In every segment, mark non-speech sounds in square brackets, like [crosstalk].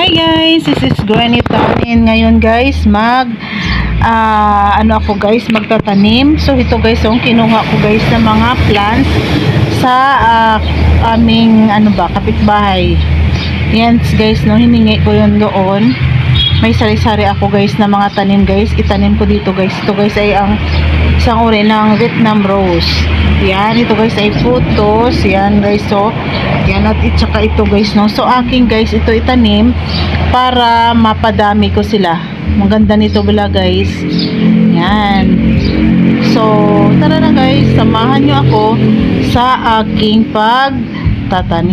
Hi guys, this is Granny Tanin. Ngayon guys, mag ah, ano ako guys, magtatanim. So ito guys, yung kinuha ko guys ng mga plants sa ah, aming ano ba, kapitbahay. Yan guys, no, hiningi ko yun doon. May sari-sari ako guys na mga tanim guys. Itanim ko dito guys. Ito guys ay ang isang uri ng Vietnam rose. Yan, ito guys ay photos. Yan guys, so yan atitsaka ito guys, no. So aking guys, ito itanim para mapadami ko sila. Maganda nito bila guys. Yan. So, tara na guys, samahan nyo ako sa aking pagtatanim.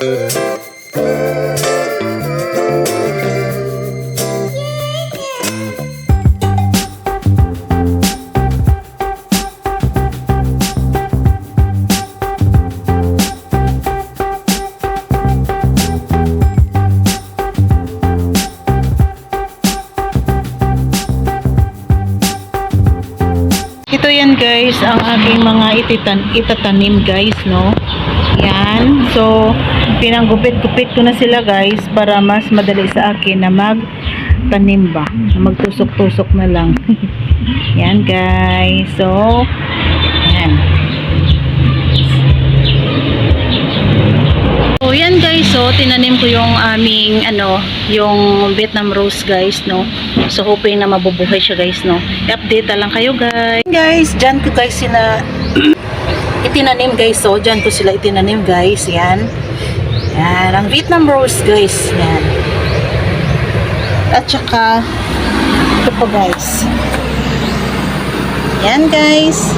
Ito yan guys, ang aking mga ititan, itatanim guys, no? Yan. So, pinanggupit-gupit ko na sila guys para mas madali sa akin na magtanim ba. Magtusok-tusok na lang. [laughs] yan guys. So, yan. So, yan guys, so tinanim ko yung aming ano, yung Vietnam rose guys, no. So hoping na mabubuhay siya guys, no. I-update lang kayo guys. Guys, dyan ko guys sina [clears throat] itinanim guys, so dyan ko sila itinanim guys, yan. Yan, ang Vietnam rose guys, yan. At saka ito po guys. Yan guys.